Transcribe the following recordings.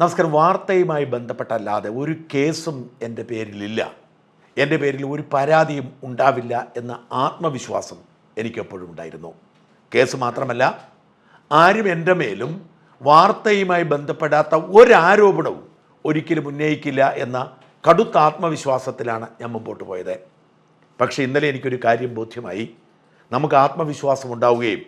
നമസ്കാരം. വാർത്തയുമായി ബന്ധപ്പെട്ടല്ലാതെ ഒരു കേസും എന്റെ പേരിലില്ല. എന്റെ പേരിൽ ഒരു പരാതിയും ഉണ്ടാവില്ല എന്ന ആത്മവിശ്വാസം എനിക്കെപ്പോഴും ഉണ്ടായിരുന്നു. കേസ് മാത്രമല്ല ആരും എന്റെ മേലും വാർത്തയുമായി ബന്ധപ്പെടാത്ത ഒരാരോപണവും ഒരിക്കലും ഉന്നയിക്കില്ല എന്ന കടുത്ത ആത്മവിശ്വാസത്തിലാണ് ഞാൻ മുമ്പോട്ട് പോയത്. പക്ഷേ ഇന്നലെ എനിക്കൊരു കാര്യം ബോധ്യമായി. നമുക്ക് ആത്മവിശ്വാസം ഉണ്ടാവുകയും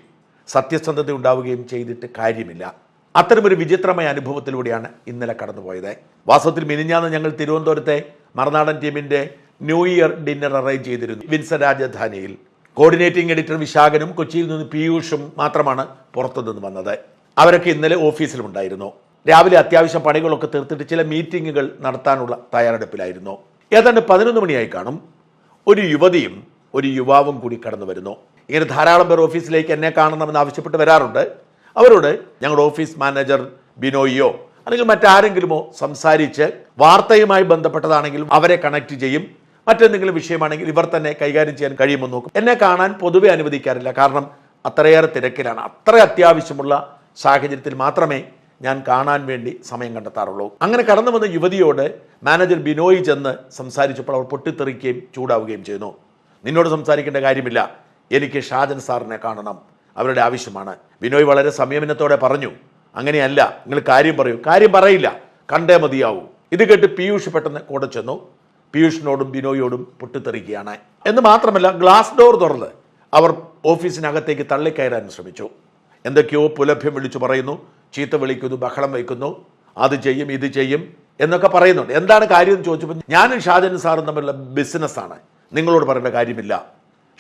സത്യസന്ധത ഉണ്ടാവുകയും ചെയ്തിട്ട് കാര്യമില്ല. അത്തരമൊരു വിചിത്രമായ അനുഭവത്തിലൂടെയാണ് ഇന്നലെ കടന്നുപോയത്. വാസ്തവത്തിൽ മിനിഞ്ഞാന്ന് ഞങ്ങൾ തിരുവനന്തപുരത്തെ മറുനാടൻ ടീമിന്റെ ന്യൂ ഇയർ ഡിന്നർ അറേഞ്ച് ചെയ്തിരുന്നു. വിൻസ രാജധാനിയിൽ. കോർഡിനേറ്റിംഗ് എഡിറ്റർ വിശാഖനും കൊച്ചിയിൽ നിന്ന് പീയൂഷും മാത്രമാണ് പുറത്തുനിന്ന് വന്നത്. അവരൊക്കെ ഇന്നലെ ഓഫീസിലുണ്ടായിരുന്നു രാവിലെ അത്യാവശ്യം പണികളൊക്കെ തീർത്തിട്ട് ചില മീറ്റിങ്ങുകൾ നടത്താനുള്ള തയ്യാറെടുപ്പിലായിരുന്നു. ഏതാണ്ട് പതിനൊന്ന് മണിയായി കാണും. ഒരു യുവതിയും ഒരു യുവാവും കൂടി കടന്നു വരുന്നു. ഇങ്ങനെ ധാരാളം പേർ ഓഫീസിലേക്ക് എന്നെ കാണണമെന്ന് ആവശ്യപ്പെട്ട് വരാറുണ്ട്. അവരോട് ഞങ്ങളുടെ ഓഫീസ് മാനേജർ ബിനോയിയോ അല്ലെങ്കിൽ മറ്റാരെങ്കിലുമോ സംസാരിച്ച് വാർത്തയുമായി ബന്ധപ്പെട്ടതാണെങ്കിലും അവരെ കണക്ട് ചെയ്യും. മറ്റെന്തെങ്കിലും വിഷയമാണെങ്കിൽ ഇവർ തന്നെ കൈകാര്യം ചെയ്യാൻ കഴിയുമെന്ന് നോക്കും. എന്നെ കാണാൻ പൊതുവെ അനുവദിക്കാറില്ല. കാരണം അത്രയേറെ തിരക്കിലാണ്. അത്ര അത്യാവശ്യമുള്ള സാഹചര്യത്തിൽ മാത്രമേ ഞാൻ കാണാൻ വേണ്ടി സമയം കണ്ടെത്താറുള്ളൂ. അങ്ങനെ കടന്നു വന്ന യുവതിയോട് മാനേജർ ബിനോയ് ചെന്ന് സംസാരിച്ചപ്പോൾ അവർ പൊട്ടിത്തെറിക്കുകയും ചൂടാവുകയും ചെയ്യുന്നു. നിന്നോട് സംസാരിക്കേണ്ട കാര്യമില്ല. എനിക്ക് ഷാജൻ സാറിനെ കാണണം. അവരുടെ ആവശ്യമാണ്. ബിനോയ് വളരെ സംയമനത്തോടെ പറഞ്ഞു അങ്ങനെയല്ല നിങ്ങൾ കാര്യം പറയൂ. കാര്യം പറയില്ല കണ്ടേ മതിയാവൂ. ഇത് കേട്ട് പീയൂഷ് പെട്ടെന്ന് കൂടെ ചെന്നു. പീയൂഷിനോടും ബിനോയോടും പൊട്ടിത്തെറിക്കുകയാണ്. എന്ന് മാത്രമല്ല ഗ്ലാസ് ഡോർ തുറന്ന് അവർ ഓഫീസിനകത്തേക്ക് തള്ളിക്കയറാൻ ശ്രമിച്ചു. എന്തൊക്കെയോ പുലഭ്യം വിളിച്ചു പറയുന്നു ചീത്ത വിളിക്കുന്നു ബഹളം വയ്ക്കുന്നു അത് ചെയ്യും ഇത് ചെയ്യും എന്നൊക്കെ പറയുന്നുണ്ട്. എന്താണ് കാര്യം എന്ന് ചോദിച്ചപ്പോൾ ഞാനും ഷാജൻ സാറും തമ്മിലുള്ള ബിസിനസ്സാണ് നിങ്ങളോട് പറയേണ്ട കാര്യമില്ല.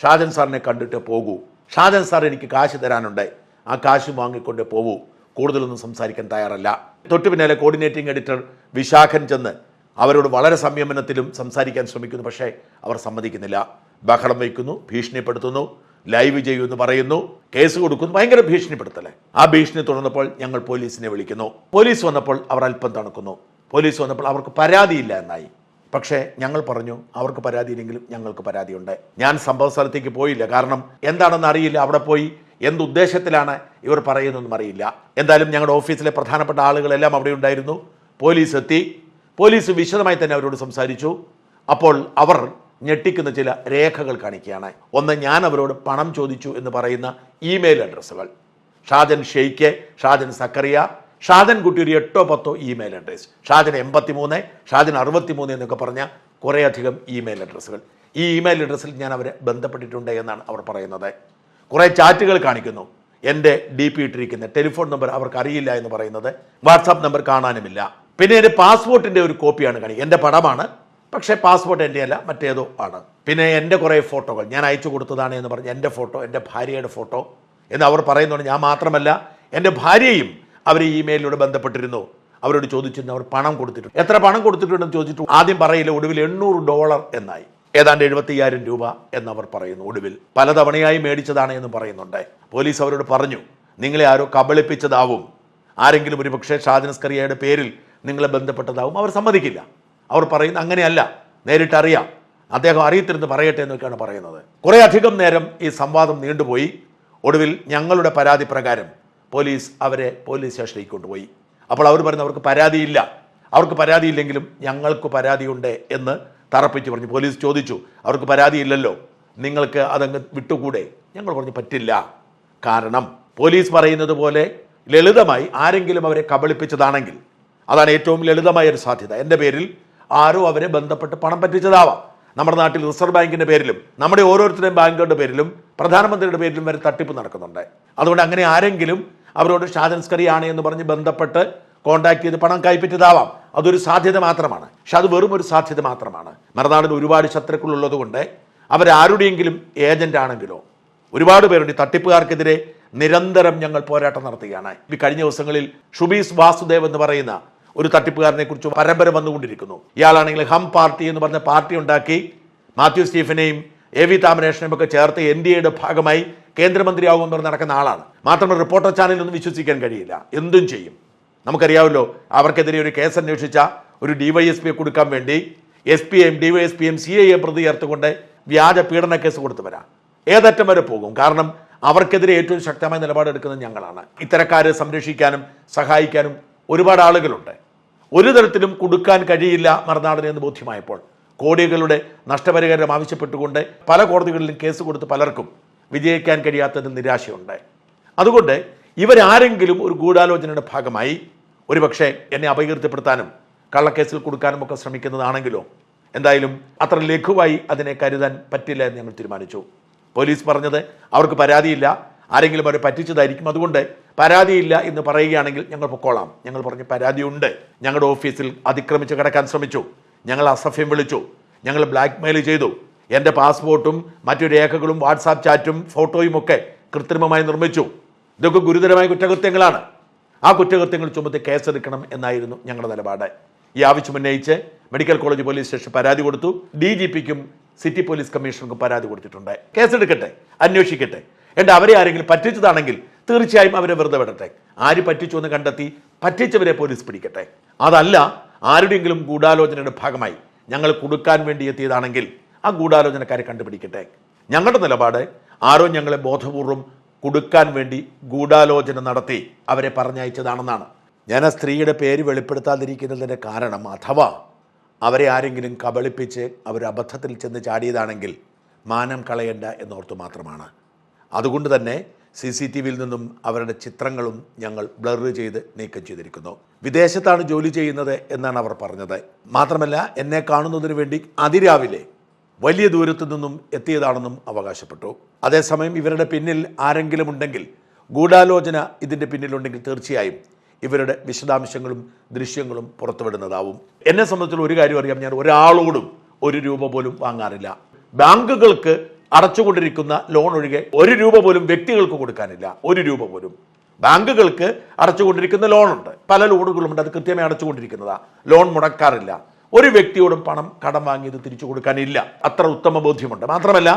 ഷാജൻ സാറിനെ കണ്ടിട്ട് പോകൂ. ഷാജൻ സാർ എനിക്ക് കാശ് തരാനുണ്ടായി. ആ കാശ് വാങ്ങിക്കൊണ്ട് പോവൂ. കൂടുതലൊന്നും സംസാരിക്കാൻ തയ്യാറല്ല. തൊട്ടു പിന്നാലെ കോർഡിനേറ്റിംഗ് എഡിറ്റർ വിശാഖൻ ചെന്ന് അവരോട് വളരെ സംയമനത്തിലും സംസാരിക്കാൻ ശ്രമിക്കുന്നു. പക്ഷേ അവർ സമ്മതിക്കുന്നില്ല. ബഹളം വയ്ക്കുന്നു ഭീഷണിപ്പെടുത്തുന്നു ലൈവ് ചെയ്യുമെന്ന് പറയുന്നു കേസ് കൊടുക്കുന്നു. ഭയങ്കര ഭീഷണിപ്പെടുത്തലേ. ആ ഭീഷണി തുടർന്നപ്പോൾ ഞങ്ങൾ പോലീസിനെ വിളിക്കുന്നു. പോലീസ് വന്നപ്പോൾ അവർ അല്പം തണുക്കുന്നു. പോലീസ് വന്നപ്പോൾ അവർക്ക് പരാതിയില്ല എന്നായി. പക്ഷേ ഞങ്ങൾ പറഞ്ഞു അവർക്ക് പരാതിയില്ലെങ്കിലും ഞങ്ങൾക്ക് പരാതിയുണ്ട്. ഞാൻ സംഭവ സ്ഥലത്തേക്ക് പോയില്ല. കാരണം എന്താണെന്ന് അറിയില്ല. അവിടെ പോയി എന്ത് ഉദ്ദേശത്തിലാണ് ഇവർ പറയുന്നതെന്നും അറിയില്ല. എന്തായാലും ഞങ്ങളുടെ ഓഫീസിലെ പ്രധാനപ്പെട്ട ആളുകളെല്ലാം അവിടെ ഉണ്ടായിരുന്നു. പോലീസ് എത്തി. പോലീസ് വിശദമായി തന്നെ അവരോട് സംസാരിച്ചു. അപ്പോൾ അവർ ഞെട്ടിക്കുന്ന ചില രേഖകൾ കാണിക്കുകയാണ്. ഒന്ന് ഞാൻ അവരോട് പണം ചോദിച്ചു എന്ന് പറയുന്ന ഇമെയിൽ അഡ്രസ്സുകൾ. ഷാജൻ ഷെയ്ക്ക് ഷാജൻ സക്കറിയ ഷാജൻ കുട്ടി ഒരു എട്ടോ പത്തോ ഇമെയിൽ അഡ്രസ്സ് ഷാജൻ എൺപത്തി മൂന്ന് ഷാജൻ അറുപത്തി മൂന്ന് എന്നൊക്കെ പറഞ്ഞ കുറേയധികം ഇമെയിൽ അഡ്രസ്സുകൾ. ഈ ഇമെയിൽ അഡ്രസ്സിൽ ഞാൻ അവരെ ബന്ധപ്പെട്ടിട്ടുണ്ട് എന്നാണ് അവർ പറയുന്നത്. കുറേ ചാറ്റുകൾ കാണിക്കുന്നു. എന്റെ ഡി പി ഇട്ടിരിക്കുന്ന ടെലിഫോൺ നമ്പർ അവർക്ക് അറിയില്ല എന്ന് പറയുന്നത്. വാട്സാപ്പ് നമ്പർ കാണാനുമില്ല. പിന്നെ എന്റെ പാസ്പോർട്ടിന്റെ ഒരു കോപ്പിയാണ് കാണിക്കുക എന്റെ പടമാണ് പക്ഷേ പാസ്പോർട്ട് എന്റെ അല്ല മറ്റേതോ ആണ്. പിന്നെ എന്റെ കുറേ ഫോട്ടോകൾ. ഞാൻ അയച്ചു കൊടുത്തതാണ് എന്ന് പറഞ്ഞ് എന്റെ ഫോട്ടോ എന്റെ ഭാര്യയുടെ ഫോട്ടോ എന്ന് അവർ പറയുന്നുണ്ട്. ഞാൻ മാത്രമല്ല എന്റെ ഭാര്യയും അവർ ഇമെയിലിലൂടെ ബന്ധപ്പെട്ടിരുന്നു. അവരോട് ചോദിച്ചിരുന്നു അവർ പണം കൊടുത്തിട്ടുണ്ട്. എത്ര പണം കൊടുത്തിട്ടുണ്ടെന്ന് ചോദിച്ചിട്ട് ആദ്യം പറയില്ല ഒടുവിൽ എണ്ണൂറ് ഡോളർ എന്നായി. ഏതാണ്ട് എഴുപത്തിയ്യായിരം രൂപ എന്നവർ പറയുന്നു ഒടുവിൽ പലതവണയായി മേടിച്ചതാണ് എന്ന് പറയുന്നുണ്ട്. പോലീസ് അവരോട് പറഞ്ഞു നിങ്ങളെ ആരോ കബളിപ്പിച്ചതാവും. ആരെങ്കിലും ഒരു പക്ഷേ ഷാജനസ്കറിയയുടെ പേരിൽ നിങ്ങളെ ബന്ധപ്പെട്ടതാവും. അവർ സമ്മതിക്കില്ല. അവർ പറയുന്ന അങ്ങനെയല്ല നേരിട്ടറിയാം അദ്ദേഹം അറിയത്തിരുന്ന് പറയട്ടെ എന്നൊക്കെയാണ് പറയുന്നത്. കുറേ അധികം നേരം ഈ സംവാദം നീണ്ടുപോയി. ഒടുവിൽ ഞങ്ങളുടെ പരാതി പ്രകാരം പോലീസ് അവരെ പോലീസ് സ്റ്റേഷനിലേക്ക് കൊണ്ടുപോയി. അപ്പോൾ അവർ പറഞ്ഞു അവർക്ക് പരാതിയില്ല. അവർക്ക് പരാതിയില്ലെങ്കിലും ഞങ്ങൾക്ക് പരാതിയുണ്ട് എന്ന് തറപ്പിച്ച് പറഞ്ഞു. പോലീസ് ചോദിച്ചു അവർക്ക് പരാതിയില്ലല്ലോ. നിങ്ങൾക്ക് അതങ്ങ് വിട്ടുകൂടെ? ഞങ്ങൾ പറഞ്ഞു പറ്റില്ല. കാരണം പോലീസ് പറയുന്നത് പോലെ ലളിതമായി ആരെങ്കിലും അവരെ കബളിപ്പിച്ചതാണെങ്കിൽ അതാണ് ഏറ്റവും ലളിതമായ ഒരു സാധ്യത. എന്റെ പേരിൽ ആരോ അവരെ ബന്ധപ്പെട്ട് പണം പറ്റിച്ചതാവാം. നമ്മുടെ നാട്ടിൽ റിസർവ് ബാങ്കിന്റെ പേരിലും നമ്മുടെ ഓരോരുത്തരുടെയും ബാങ്കുകളുടെ പേരിലും പ്രധാനമന്ത്രിയുടെ പേരിലും വരെ തട്ടിപ്പ് നടക്കുന്നുണ്ട്. അതുകൊണ്ട് അങ്ങനെ ആരെങ്കിലും അവരോട് ഷാജൻസ്കറി ആണ് എന്ന് പറഞ്ഞ് ബന്ധപ്പെട്ട് കോണ്ടാക്ട് ചെയ്ത് പണം കൈപ്പറ്റിയതാവാം. അതൊരു സാധ്യത മാത്രമാണ്. പക്ഷെ അത് വെറും ഒരു സാധ്യത മാത്രമാണ്. മറുനാടിന് ഒരുപാട് ശത്രുക്കൾ ഉള്ളതുകൊണ്ട് അവരാരുടെയെങ്കിലും ഏജന്റ് ആണെങ്കിലോ ഒരുപാട് പേരുണ്ട്. തട്ടിപ്പുകാർക്കെതിരെ നിരന്തരം ഞങ്ങൾ പോരാട്ടം നടത്തുകയാണ്. ഈ കഴിഞ്ഞ ദിവസങ്ങളിൽ ഷുബീസ് വാസുദേവ് എന്ന് പറയുന്ന ഒരു തട്ടിപ്പുകാരനെ കുറിച്ച് പരമ്പര വന്നുകൊണ്ടിരിക്കുന്നു. ഇയാളാണെങ്കിൽ ഹം പാർട്ടി എന്ന് പറഞ്ഞ പാർട്ടി ഉണ്ടാക്കി മാത്യു സ്റ്റീഫനെയും എ വി താമരേഷനും ഒക്കെ ചേർത്ത് എൻ ഡി എയുടെ ഭാഗമായി കേന്ദ്രമന്ത്രിയാവുമെന്ന് പറഞ്ഞ് നടക്കുന്ന ആളാണ്. മാത്രമല്ല റിപ്പോർട്ടർ ചാനലൊന്നും വിശ്വസിക്കാൻ കഴിയില്ല. എന്തും ചെയ്യും. നമുക്കറിയാമല്ലോ അവർക്കെതിരെ ഒരു കേസ് അന്വേഷിച്ച ഒരു ഡിവൈഎസ്പിയെ കൊടുക്കാൻ വേണ്ടി S P M DYS P M C I M പ്രതി ചേർത്തുകൊണ്ട് വ്യാജ പീഡന കേസ് കൊടുത്തു വരാം. ഏതറ്റം വരെ പോകും? കാരണം അവർക്കെതിരെ ഏറ്റവും ശക്തമായ നിലപാടെടുക്കുന്നത് ഞങ്ങളാണ്. ഇത്തരക്കാരെ സംരക്ഷിക്കാനും സഹായിക്കാനും ഒരുപാട് ആളുകളുണ്ട്. ഒരു തരത്തിലും കൊടുക്കാൻ കഴിയില്ല മറുനാടന് എന്ന് ബോധ്യമായപ്പോൾ. കോടികളുടെ നഷ്ടപരിഹാരം ആവശ്യപ്പെട്ടുകൊണ്ട് പല കോടതികളിലും കേസ് കൊടുത്ത് പലർക്കും വിജയിക്കാൻ കഴിയാത്തതിൽ നിരാശയുണ്ട്. അതുകൊണ്ട് ഇവരാരെങ്കിലും ഒരു ഗൂഢാലോചനയുടെ ഭാഗമായി ഒരുപക്ഷെ എന്നെ അപകീർത്തിപ്പെടുത്താനും കള്ളക്കേസിൽ കൊടുക്കാനും ഒക്കെ ശ്രമിക്കുന്നതാണെങ്കിലോ എന്തായാലും അത്ര ലഘുവായി അതിനെ കരുതാൻ പറ്റില്ല എന്ന് ഞങ്ങൾ തീരുമാനിച്ചു. പോലീസ് പറഞ്ഞത് അവർക്ക് പരാതിയില്ല ആരെങ്കിലും അവരെ പറ്റിച്ചതായിരിക്കും. അതുകൊണ്ട് പരാതിയില്ല എന്ന് പറയുകയാണെങ്കിൽ ഞങ്ങൾ പൊക്കോളാം. ഞങ്ങൾ പറഞ്ഞ് പരാതിയുണ്ട്. ഞങ്ങളുടെ ഓഫീസിൽ അതിക്രമിച്ച് കിടക്കാൻ ശ്രമിച്ചു. ഞങ്ങൾ അസഫ്യം വിളിച്ചു. ഞങ്ങൾ ബ്ലാക്ക് മെയിൽ ചെയ്തു. എന്റെ പാസ്പോർട്ടും മറ്റു രേഖകളും വാട്സാപ്പ് ചാറ്റും ഫോട്ടോയും ഒക്കെ കൃത്രിമമായി നിർമ്മിച്ചു. ഇതൊക്കെ ഗുരുതരമായ കുറ്റകൃത്യങ്ങളാണ്. ആ കുറ്റകൃത്യങ്ങൾ ചുമത്തി കേസെടുക്കണം എന്നായിരുന്നു ഞങ്ങളുടെ നിലപാട്. ഈ ആവശ്യം ഉന്നയിച്ച് മെഡിക്കൽ കോളേജ് പോലീസ് സ്റ്റേഷൻ പരാതി കൊടുത്തു. ഡി ജി പിക്കും സിറ്റി പോലീസ് കമ്മീഷണർക്കും പരാതി കൊടുത്തിട്ടുണ്ട്. കേസെടുക്കട്ടെ അന്വേഷിക്കട്ടെ. എന്നിട്ട് അവരെ ആരെങ്കിലും പറ്റിച്ചതാണെങ്കിൽ തീർച്ചയായും അവരെ വെറുതെ വിടട്ടെ. ആര് പറ്റിച്ചു എന്ന് കണ്ടെത്തി പറ്റിച്ചവരെ പോലീസ് പിടിക്കട്ടെ. അതല്ല ആരുടെയെങ്കിലും ഗൂഢാലോചനയുടെ ഭാഗമായി ഞങ്ങൾ കൊടുക്കാൻ വേണ്ടി എത്തിയതാണെങ്കിൽ ആ ഗൂഢാലോചനക്കാരെ കണ്ടുപിടിക്കട്ടെ. ഞങ്ങളുടെ നിലപാട് ആരോ ഞങ്ങളെ ബോധപൂർവം കൊടുക്കാൻ വേണ്ടി ഗൂഢാലോചന നടത്തി അവരെ പറഞ്ഞയച്ചതാണെന്നാണ്. ഞാൻ ആ സ്ത്രീയുടെ പേര് വെളിപ്പെടുത്താതിരിക്കുന്നതിന്റെ കാരണം അഥവാ അവരെ ആരെങ്കിലും കബളിപ്പിച്ച് അവർ അബദ്ധത്തിൽ ചെന്ന് ചാടിയതാണെങ്കിൽ മാനം കളയണ്ട എന്നോർത്ത് മാത്രമാണ്. അതുകൊണ്ട് തന്നെ സി സി ടി വിയിൽ നിന്നും അവരുടെ ചിത്രങ്ങളും ഞങ്ങൾ ബ്ലർ ചെയ്ത് നീക്കം ചെയ്തിരിക്കുന്നു. വിദേശത്താണ് ജോലി ചെയ്യുന്നത് എന്നാണ് അവർ പറഞ്ഞത്. മാത്രമല്ല എന്നെ കാണുന്നതിന് വേണ്ടി അതിരാവിലെ വലിയ ദൂരത്തു നിന്നും എത്തിയതാണെന്നും അവകാശപ്പെട്ടു. അതേസമയം ഇവരുടെ പിന്നിൽ ആരെങ്കിലും ഉണ്ടെങ്കിൽ ഗൂഢാലോചന ഇതിന്റെ പിന്നിലുണ്ടെങ്കിൽ തീർച്ചയായും ഇവരുടെ വിശദാംശങ്ങളും ദൃശ്യങ്ങളും പുറത്തുവിടുന്നതാവും. എന്നെ സംബന്ധിച്ചുള്ള ഒരു കാര്യം അറിയാം. ഞാൻ ഒരാളോടും ഒരു രൂപ പോലും വാങ്ങാറില്ല. ബാങ്കുകൾക്ക് അടച്ചുകൊണ്ടിരിക്കുന്ന ലോൺ ഒഴികെ ഒരു രൂപ പോലും വ്യക്തികൾക്ക് കൊടുക്കാനില്ല. ഒരു രൂപ പോലും. ബാങ്കുകൾക്ക് അടച്ചുകൊണ്ടിരിക്കുന്ന ലോണുണ്ട് പല ലോണുകളുമുണ്ട് അത് കൃത്യമായി അടച്ചുകൊണ്ടിരിക്കുന്നതാ. ലോൺ മുടക്കാറില്ല. ഒരു വ്യക്തിയോടും പണം കടം വാങ്ങിയത് തിരിച്ചു കൊടുക്കാനില്ല. അത്ര ഉത്തമ ബോധ്യമുണ്ട്. മാത്രമല്ല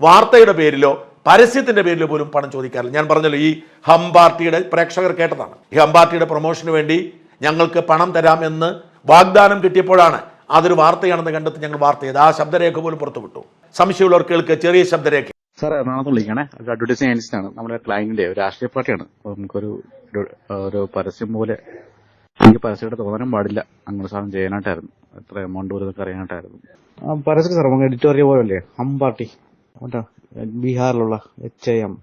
വാർത്തയുടെ പേരിലോ പരസ്യത്തിന്റെ പേരിലോ പോലും പണം ചോദിക്കാറില്ല. ഞാൻ പറഞ്ഞല്ലോ ഈ ഹം പാർട്ടിയുടെ പ്രേക്ഷകർ കേട്ടതാണ്. ഈ ഹം പാർട്ടിയുടെ പ്രൊമോഷന് വേണ്ടി ഞങ്ങൾക്ക് പണം തരാമെന്ന് വാഗ്ദാനം കിട്ടിയപ്പോഴാണ് അതൊരു വാർത്തയാണെന്ന് കണ്ടെത്തി ഞങ്ങൾ വാർത്ത ചെയ്ത് ആ ശബ്ദരേഖ പോലും പുറത്തുവിട്ടു സംശയമുള്ളവർ കേൾക്ക് ചെറിയ ശബ്ദരേഖ. സാർ എറണാകുളത്ത് വിളിക്കണേ ഒരു അഡ്വർടൈസിംഗ് ഏജൻസി ആണ്. നമ്മുടെ ക്ലയന്റിന്റെ ഒരു രാഷ്ട്രീയ പാർട്ടിയാണ്. അപ്പൊ നമുക്കൊരു ഒരു- പരസ്യം പോലെ എനിക്ക് പരസ്യമായിട്ട് തോന്നാനും പാടില്ല. അങ്ങനെ സാധനം ചെയ്യാനായിട്ടായിരുന്നു. എത്ര എമൗണ്ട് വരും എന്നൊക്കെ അറിയാനായിട്ടായിരുന്നു. ആ, പരസ്യം സാർ നമുക്ക് എഡിറ്റോറിയൽ പോലല്ലേ അല്ലേ? HAM party ബീഹാറിലുള്ള H I M.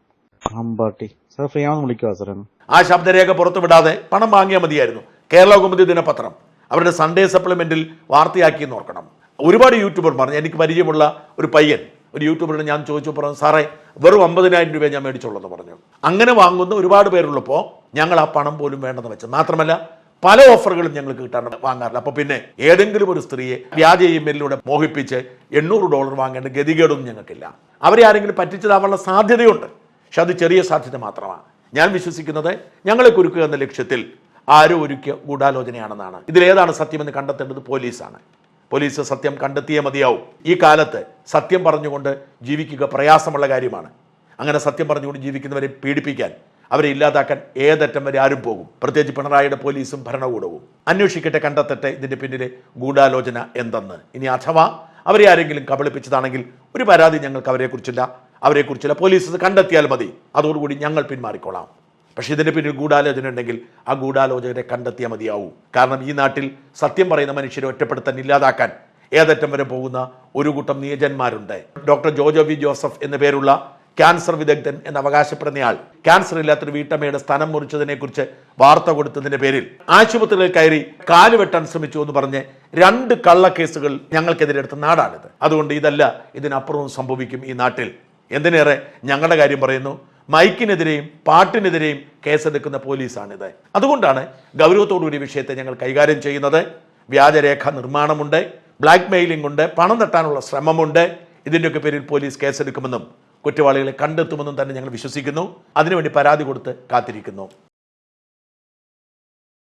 HAM party sir free ആണെന്ന് വിളിക്കുക സാർ ആ ശബ്ദരേഖ പുറത്തുവിടാതെ പണം വാങ്ങിയാൽ മതിയായിരുന്നു. കേരള കൗമുദി ദിനപത്രം. അവരുടെ സൺഡേ സപ്ലിമെന്റിൽ വാർത്തയാക്കി എന്ന് ഓർക്കണം. ഒരുപാട് യൂട്യൂബർമാർ എനിക്ക് പരിചയമുള്ള ഒരു പയ്യൻ. ഒരു യൂട്യൂബറിന് ഞാൻ ചോദിച്ചു പറഞ്ഞു സാറേ വെറും അമ്പതിനായിരം രൂപ ഞാൻ മേടിച്ചോളൂ എന്ന് പറഞ്ഞു. അങ്ങനെ വാങ്ങുന്ന ഒരുപാട് പേരുള്ളപ്പോൾ ഞങ്ങൾ ആ പണം പോലും വേണ്ടെന്ന് വെച്ചു. മാത്രമല്ല പല ഓഫറുകളും ഞങ്ങൾ കിട്ടാറുണ്ട് വാങ്ങാറില്ല. അപ്പോൾ പിന്നെ ഏതെങ്കിലും ഒരു സ്ത്രീയെ വ്യാജ ഇമെയിലൂടെ മോഹിപ്പിച്ച് എണ്ണൂറ് ഡോളർ വാങ്ങേണ്ട ഗതികേടൊന്നും ഞങ്ങൾക്കില്ല. അവരെ ആരെങ്കിലും പറ്റിച്ചതാവാനുള്ള സാധ്യതയുണ്ട്. പക്ഷെ അത് ചെറിയ സാധ്യത മാത്രമാണ്. ഞാൻ വിശ്വസിക്കുന്നത് ഞങ്ങളെ കുരുക്കുക എന്ന ലക്ഷ്യത്തിൽ ആരോ ഒരുക്കിയ ഗൂഢാലോചനയാണെന്നാണ്. ഇതിലേതാണ് സത്യമെന്ന് കണ്ടെത്തേണ്ടത് പോലീസാണ്. പോലീസ് സത്യം കണ്ടെത്തിയേ മതിയാവും. ഈ കാലത്ത് സത്യം പറഞ്ഞുകൊണ്ട് ജീവിക്കുക പ്രയാസമുള്ള കാര്യമാണ്. അങ്ങനെ സത്യം പറഞ്ഞുകൊണ്ട് ജീവിക്കുന്നവരെ പീഡിപ്പിക്കാൻ അവരെ ഇല്ലാതാക്കാൻ ഏതറ്റം വരെ ആരും പോകും. പ്രത്യേകിച്ച് പിണറായിയുടെ പോലീസും ഭരണകൂടവും. അന്വേഷിക്കട്ടെ കണ്ടെത്തട്ടെ ഇതിന്റെ പിന്നിലെ ഗൂഢാലോചന എന്തെന്ന്. ഇനി അഥവാ അവരെ ആരെങ്കിലും കബളിപ്പിച്ചതാണെങ്കിൽ ഒരു പരാതി ഞങ്ങൾക്ക് അവരെക്കുറിച്ചില്ല. അവരെക്കുറിച്ചില്ല. പോലീസ് കണ്ടെത്തിയാൽ മതി. അതോടുകൂടി ഞങ്ങൾ പിന്മാറിക്കോളാം പക്ഷെ ഇതിന്റെ പിന്നിൽ ഗൂഢാലോചന ഉണ്ടെങ്കിൽ ആ ഗൂഢാലോചകരെ കണ്ടെത്തിയാൽ മതിയാവും. കാരണം ഈ നാട്ടിൽ സത്യം പറയുന്ന മനുഷ്യരെ ഒറ്റപ്പെടുത്താൻ ഇല്ലാതാക്കാൻ ഏതറ്റം വരെ പോകുന്ന ഒരു കൂട്ടം നിയജന്മാരുണ്ട്. ഡോക്ടർ ജോജോ വി ജോസഫ് എന്ന പേരുള്ള ക്യാൻസർ വിദഗ്ധൻ എന്ന് അവകാശപ്പെടുന്നയാൾ ക്യാൻസർ ഇല്ലാത്തൊരു വീട്ടമ്മയുടെ സ്ഥലം മുറിച്ചതിനെ കുറിച്ച് വാർത്ത കൊടുത്തതിന്റെ പേരിൽ ആശുപത്രിയിൽ കയറി കാൽ വെട്ടാൻ ശ്രമിച്ചു എന്ന് പറഞ്ഞ് രണ്ട് കള്ളക്കേസുകൾ ഞങ്ങൾക്കെതിരെ എടുത്ത നാടാണിത്. അതുകൊണ്ട് ഇതല്ല ഇതിനപ്പുറവും സംഭവിക്കും ഈ നാട്ടിൽ. എന്തിനേറെ ഞങ്ങളുടെ കാര്യം പറയുന്നു? മൈക്കിനെതിരെയും പാട്ടിനെതിരെയും കേസെടുക്കുന്ന പോലീസാണിത്. അതുകൊണ്ടാണ് ഗൗരവത്തോടുകൂടി വിഷയത്തെ ഞങ്ങൾ കൈകാര്യം ചെയ്യുന്നത്. വ്യാജരേഖ നിർമ്മാണമുണ്ട് ബ്ലാക്ക് മെയിലിംഗ് ഉണ്ട് പണം തട്ടാനുള്ള ശ്രമമുണ്ട്. ഇതിന്റെയൊക്കെ പേരിൽ പോലീസ് കേസെടുക്കുമെന്നും കുറ്റവാളികളെ കണ്ടെത്തുമെന്നും തന്നെ ഞങ്ങൾ വിശ്വസിക്കുന്നു. അതിനുവേണ്ടി പരാതി കൊടുത്ത് കാത്തിരിക്കുന്നു.